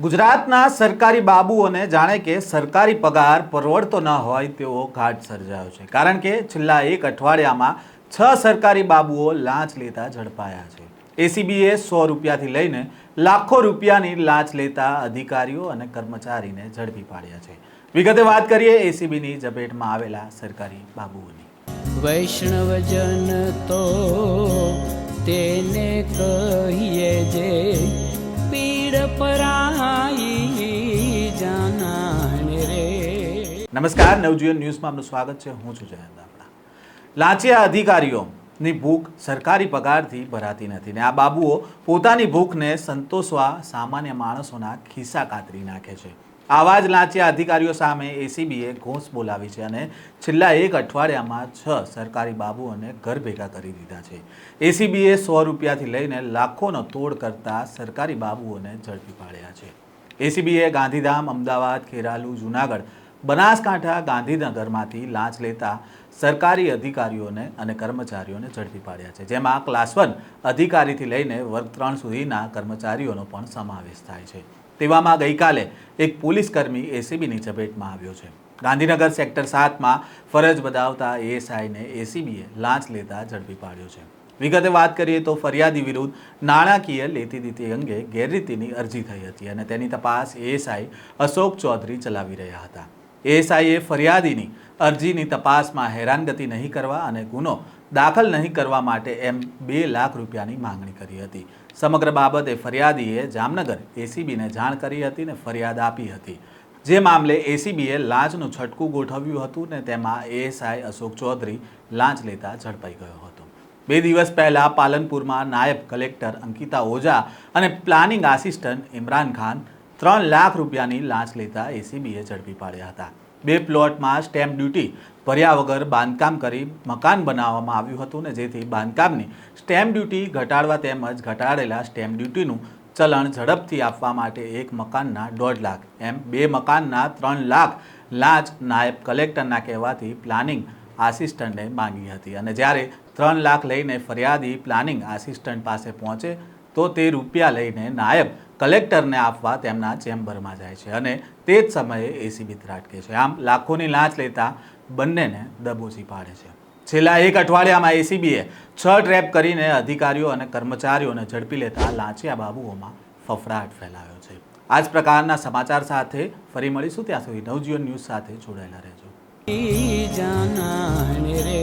ગુજરાતના સરકારી બાબુઓને જાણે કે સરકારી પગાર પરવડતો ન હોય તેવો ઘાટ સર્જાયો છે. કારણ કે છેલ્લા એક અઠવાડિયામાં છ સરકારી બાબુઓ લાંચ લેતા ઝડપાયા છે. એસીબીએ સો રૂપિયાથી લઈને લાખો રૂપિયાની લાંચ લેતા અધિકારીઓ અને કર્મચારીને ઝડપી પાડ્યા છે. વિગતે વાત કરીએ એસીબીની ઝપેટમાં આવેલા સરકારી બાબુઓની. વૈષ્ણવજન તો તેને કહીએ નમસ્કાર, નવજીવન ન્યૂઝમાં આપનું સ્વાગત છે. હું છું જયંત આપણા લાંચિયા અધિકારીઓની ભૂખ સરકારી પગારથી ભરાતી નથી ને આ બાબુઓ પોતાની ભૂખને સંતોષવા સામાન્ય માણસોના ખિસ્સા કાતરી નાખે છે. આવા જ લાંચિયા અધિકારીઓ સામે એસીબીએ ઘોષ બોલાવી છે અને છેલ્લા એક અઠવાડિયામાં છ સરકારી બાબુઓને ઘર ભેગા કરી દીધા છે. એસીબીએ સો રૂપિયાથી લઈને લાખોનો તોડ કરતા સરકારી બાબુઓને ઝડપી પાડ્યા છે. એસીબીએ ગાંધીધામ, અમદાવાદ, ખેરાલુ, જુનાગઢ બનાસકાંઠા ગાંધીનગરમાંથી લાંચ લેતા સરકારી અધિકારીઓને અને કર્મચારીઓને ઝડપી પાડ્યા છે, જેમાં ક્લાસ વન અધિકારીથી લઈને વર્ગ ત્રણ સુધીના કર્મચારીઓનો પણ સમાવેશ થાય છે. તેવામાં ગઈકાલે એક પોલીસ કર્મી એસીબીની ઝપેટમાં આવ્યો છે. ગાંધીનગર સેક્ટર સાતમાં ફરજ બજાવતા એએસઆઈને એસીબીએ લાંચ લેતા ઝડપી પાડ્યો છે. વિગતે વાત કરીએ તો ફરિયાદી વિરુદ્ધ નાણાકીય લેતી દીતી અંગે ગેરરીતિની અરજી થઈ હતી અને તેની તપાસ એએસઆઈ અશોક ચૌધરી ચલાવી રહ્યા હતા. એએસઆઈએ ફરિયાદીની અરજીની તપાસમાં હેરાનગતિ નહીં કરવા અને ગુનો દાખલ નહીં કરવા માટે એમ બે લાખ રૂપિયાની માંગણી કરી હતી. સમગ્ર બાબતે ફરિયાદીએ જામનગર એસીબીને જાણ કરી હતી ને ફરિયાદ આપી હતી. જે મામલે એસીબીએ લાંચનું છટકું ગોઠવ્યું હતું ને તેમાં એએસઆઈ અશોક ચૌધરી લાંચ લેતા ઝડપાઈ ગયો હતો. બે દિવસ પહેલાં પાલનપુરમાં નાયબ કલેક્ટર અંકિતા ઓઝા અને પ્લાનિંગ આસિસ્ટન્ટ ઇમરાન ખાન ત્રણ લાખ રૂપિયાની લાંચ લેતા એસીબીએ ઝડપી પાડ્યા હતા. બે પ્લોટમાં સ્ટેમ્પ ડ્યુટી ભર્યા વગર બાંધકામ કરી મકાન બનાવવામાં આવ્યું હતું ને જેથી બાંધકામની સ્ટેમ્પ ડ્યુટી ઘટાડવા તેમજ ઘટાડેલા સ્ટેમ્પ ડ્યુટીનું ચલણ ઝડપથી આપવા માટે એક મકાનના દોઢ લાખ એમ બે મકાનના ત્રણ લાખ લાંચ નાયબ કલેક્ટરના કહેવાથી પ્લાનિંગ આસિસ્ટન્ટને માંગી હતી. અને જ્યારે ત્રણ લાખ લઈને ફરિયાદી પ્લાનિંગ આસિસ્ટન્ટ પાસે પહોંચે, તો તે રૂપિયા લઈને નાયબ કલેક્ટરને આપવા તેમના ચેમ્બરમાં જાય છે અને તે જ સમયે એસીબી ત્રાટકે છે. આમ લાખોની લાંચ લેતા બંનેને દબોચી પાડે છે. છેલ્લા એક અઠવાડિયામાં એસીબીએ છ ટ્રેપ કરીને અધિકારીઓ અને કર્મચારીઓને ઝડપી લેતા લાંચિયા બાબુઓમાં ફફડાટ ફેલાયો છે. આ જ પ્રકારના સમાચાર સાથે ફરી મળીશું. ત્યાં સુધી નવજીવન ન્યૂઝ સાથે જોડાયેલા રહેજો. રે